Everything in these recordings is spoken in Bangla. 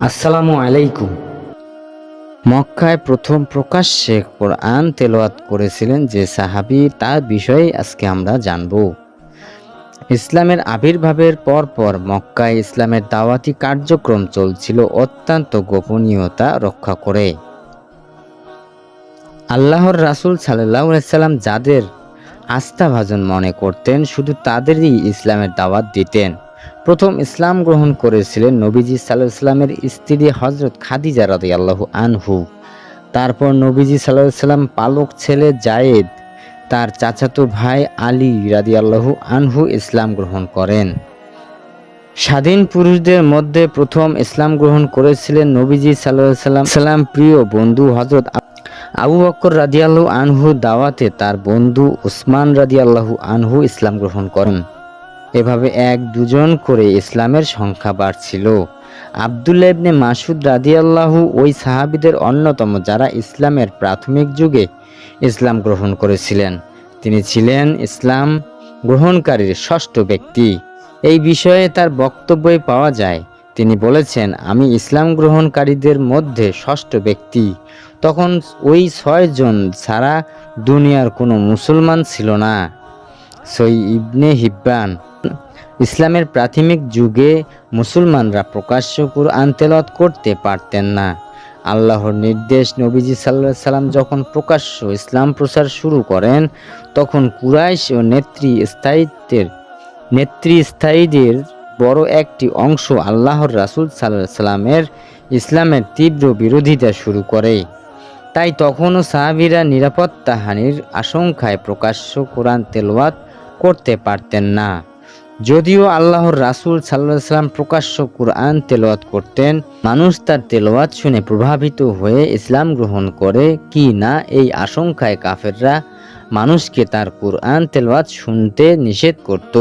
আসসালামু আলাইকুম। মক্কায় প্রথম প্রকাশ্যে কোরআন তেলাওয়াত করেছিলেন যে সাহাবী, তার বিষয়ে আজকে আমরা জানব। ইসলামের আবির্ভাবের পর পর মক্কায় ইসলামের দাওয়াতি কার্যক্রম চলছিল অত্যন্ত গোপনীয়তা রক্ষা করে। আল্লাহর রাসূল সাল্লাহ সাল্লাম যাদের আস্থাভাজন মনে করতেন, শুধু তাদেরই ইসলামের দাওয়াত দিতেন। প্রথম ইসলাম গ্রহণ করেছিলেন নবীজি সাল্লাহ সাল্লামের স্ত্রী হজরত খাদিজা রাদি আল্লাহ আনহু। তারপর নবীজি সাল্লাহ সাল্লাম পালক ছেলে জায়েদ, তার চাচাতো ভাই আলী রাদি আল্লাহ আনহু ইসলাম গ্রহণ করেন। স্বাধীন পুরুষদের মধ্যে প্রথম ইসলাম গ্রহণ করেছিলেন নবীজি সাল্লাহ সাল্লাম। সাল্লাম প্রিয় বন্ধু হজরত আবু বক্কর রাদিয়াল্লাহু আনহু দাওয়াতে তার বন্ধু উসমান রাদিয়াল্লাহু আনহু ইসলাম গ্রহণ করেন। এভাবে এক দুজন করে ইসলামের সংখ্যা বাড়ছিল। আবদুল্লাহ ইবনে মাসুদ রাদিয়াল্লাহু ওই সাহাবিদের অন্যতম যারা ইসলামের প্রাথমিক যুগে ইসলাম গ্রহণ করেছিলেন। তিনি ছিলেন ইসলাম গ্রহণকারীর ষষ্ঠ ব্যক্তি। এই বিষয়ে তার বক্তব্যে পাওয়া যায়, তিনি বলেছেন, আমি ইসলাম গ্রহণকারীদের মধ্যে ষষ্ঠ ব্যক্তি। তখন ওই ছয়জন ছাড়া দুনিয়ার কোনো মুসলমান ছিল না। সই ইবনে হিব্বান ইসলামের প্রাথমিক যুগে মুসলমানরা প্রকাশ্য কুরআন তেলাওয়াত করতে পারতেন না। আল্লাহর নির্দেশ নবীজি সাল্লাহ সাল্লাম যখন প্রকাশ্য ইসলাম প্রচার শুরু করেন, তখন কুরাইশ ও নেত্রী স্থায়িত্বের নেতৃস্থায়ীদের বড় একটি অংশ আল্লাহর রাসূল সাল্লাহ সাল্লামের ইসলামের তীব্র বিরোধিতা শুরু করে। তাই তখনও সাহাবিরা নিরাপত্তাহানির আশঙ্কায় প্রকাশ্য কোরআন তেলাওয়াত করতে পারতেন না। যদিও আল্লাহর রাসূল সাল্লাহ সাল্লাম প্রকাশ্য কোরআন তেলাওয়াত করতেন, মানুষ তার তেলাওয়াত শুনে প্রভাবিত হয়ে ইসলাম গ্রহণ করে কি না এই আশঙ্কায় কাফেররা মানুষকে তার কোরআন তেলাওয়াত শুনতে নিষেধ করত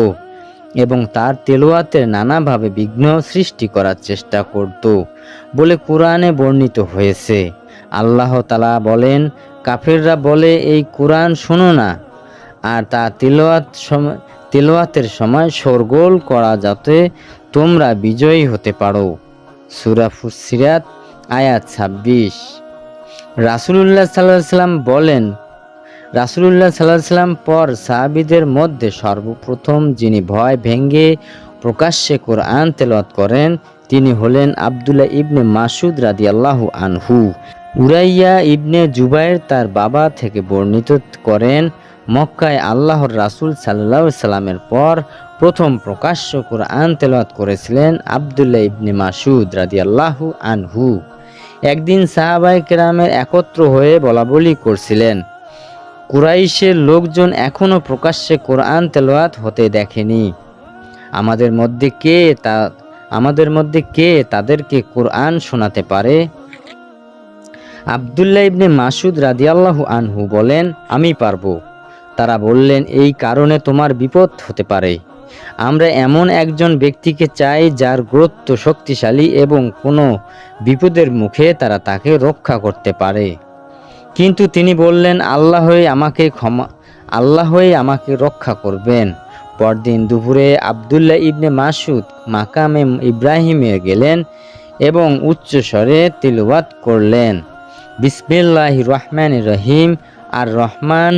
এবং তার তেলোয়াতের নানাভাবে বিঘ্ন সৃষ্টি করার চেষ্টা করত বলে কোরআনে বর্ণিত হয়েছে। আল্লাহ তালা বলেন, কাফেররা বলে, এই কোরআন শোনো না। আর তা তিলওয়াত সময় তিলওয়াতের সময় শোরগোল করা যাতে তোমরা বিজয়ী হতে পারো। সুরা ফুসিরাত আয়াত ছাব্বিশ। রাসুলুল্লাহ সাল্লাহ সাল্লাম বলেন, রাসুলুল্লাহ সাল্লাহ সাল্লাম পর সাহাবিদের মধ্যে সর্বপ্রথম যিনি ভয় ভেঙ্গে প্রকাশ্যে কোরআন তেলাওয়াত করেন, তিনি হলেন আবদুল্লাহ ইবনে মাসুদ রাদি আল্লাহ আনহু। উরাইয়া ইবনে জুবাইর তার বাবা থেকে বর্ণিত করেন মক্কায় আল্লাহর রাসূল সাল্লাহ সাল্লামের পর প্রথম প্রকাশ্য কোরআন তেলাওয়াত করেছিলেন আবদুল্লাহ ইবনে মাসুদ রাদি আল্লাহু আনহু। একদিন সাহাবাই কেরামের একত্র হয়ে বলাবলি করছিলেন, কুরাইশের লোকজন এখনও প্রকাশ্যে কোরআন তেলাওয়াত হতে দেখেনি। আমাদের মধ্যে কে তা, আমাদের মধ্যে কে তাদেরকে কোরআন শোনাতে পারে? আবদুল্লাহ ইবনে মাসুদ রাদিয়াল্লাহু আনহু বলেন, আমি পারব। তারা বললেন, এই কারণে তোমার বিপদ হতে পারে। আমরা এমন একজন ব্যক্তিকে চাই যার গুরুত্ব শক্তিশালী এবং কোনো বিপদের মুখে তারা তাকে রক্ষা করতে পারে। কিন্তু তিনি বললেন আল্লাহই আমাকে ক্ষমা আল্লাহই আমাকে রক্ষা করবেন। পরদিন দুপুরে আবদুল্লাহ ইবনে মাসুদ মাকামে ইব্রাহিমে গেলেন এবং উচ্চস্বরে তিলওয়াত করলেন। বিসমিল্লাহ রহমান রহিম। আর রহমান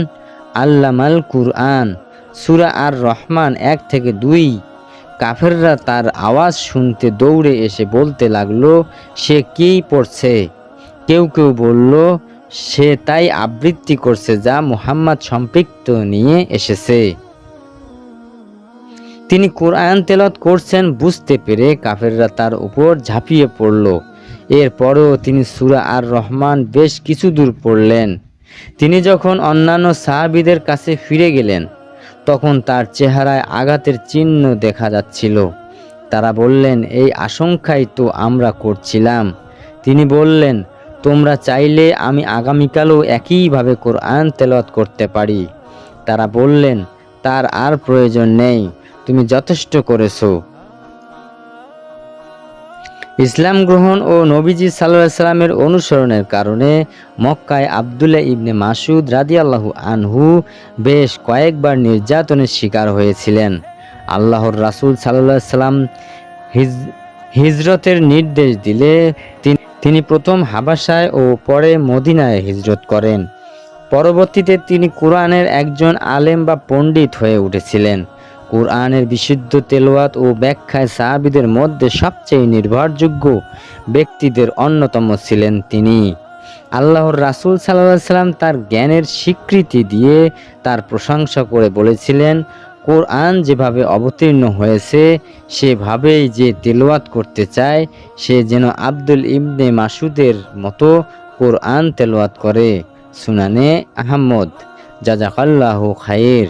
আল্লামাল কুরআন, সুরা আর রহমান এক থেকে দুই। কাফেররা তার আওয়াজ শুনতে দৌড়ে এসে বলতে লাগল, সে কী পড়ছে? কেউ কেউ বলল, সে তাই আবৃত্তি করছে যা মুহাম্মদ সম্পৃক্ত নিয়ে এসেছে। তিনি কোরআন তেলত করছেন, বুঝতে পেরে কাফেররা তার উপর ঝাঁপিয়ে পড়ল। এরপরও তিনি সুরা আর রহমান বেশ কিছু দূর পড়লেন। তিনি যখন অন্যান্য সাহাবিদের কাছে ফিরে গেলেন, তখন তার চেহারায় আঘাতের চিহ্ন দেখা যাচ্ছিল। তারা বললেন, এই আশঙ্কাই তো আমরা করছিলাম। তিনি বললেন, তোমরা চাইলে আমি আগামীকালও একইভাবে কোরআন তেলাওয়াত করতে পারি। তারা বললেন, তার আর প্রয়োজন নেই, তুমি যথেষ্ট করেছ। ইসলাম গ্রহণ ও নবীজি সাল্লাহ সাল্লামের অনুসরণের কারণে মক্কায় আবদুল্লাহ ইবনে মাসুদ রাদিয়াল্লাহু আনহু বেশ কয়েকবার নির্যাতনের শিকার হয়েছিলেন। আল্লাহর রাসূল সাল্লাহ সাল্লাম হিজ, হিজরতের নির্দেশ দিলে তিনি- তিনি প্রথম হাবাসায় ও পরে মদিনায় হিজরত করেন। পরবর্তীতে তিনি কোরআনের একজন আলেম বা পণ্ডিত হয়ে উঠেছিলেন। কোরআনের বিশুদ্ধ তেলাওয়াত ও ব্যাখ্যায় সাহাবিদের মধ্যে সবচেয়ে নির্ভরযোগ্য ব্যক্তিদের অন্যতম ছিলেন তিনি। আল্লাহর রাসূল সাল্লাল্লাহু সাল্লাম তার জ্ঞানের স্বীকৃতি দিয়ে তার প্রশংসা করে বলেছিলেন, কোরআন যেভাবে অবতীর্ণ হয়েছে, সেভাবেই যে তেলাওয়াত করতে চায়, সে যেন আব্দুল ইবনে মাসুদের মতো কোরআন তেলাওয়াত করে। সুনানে আহমদ, জাজাকাল্লাহু খায়ের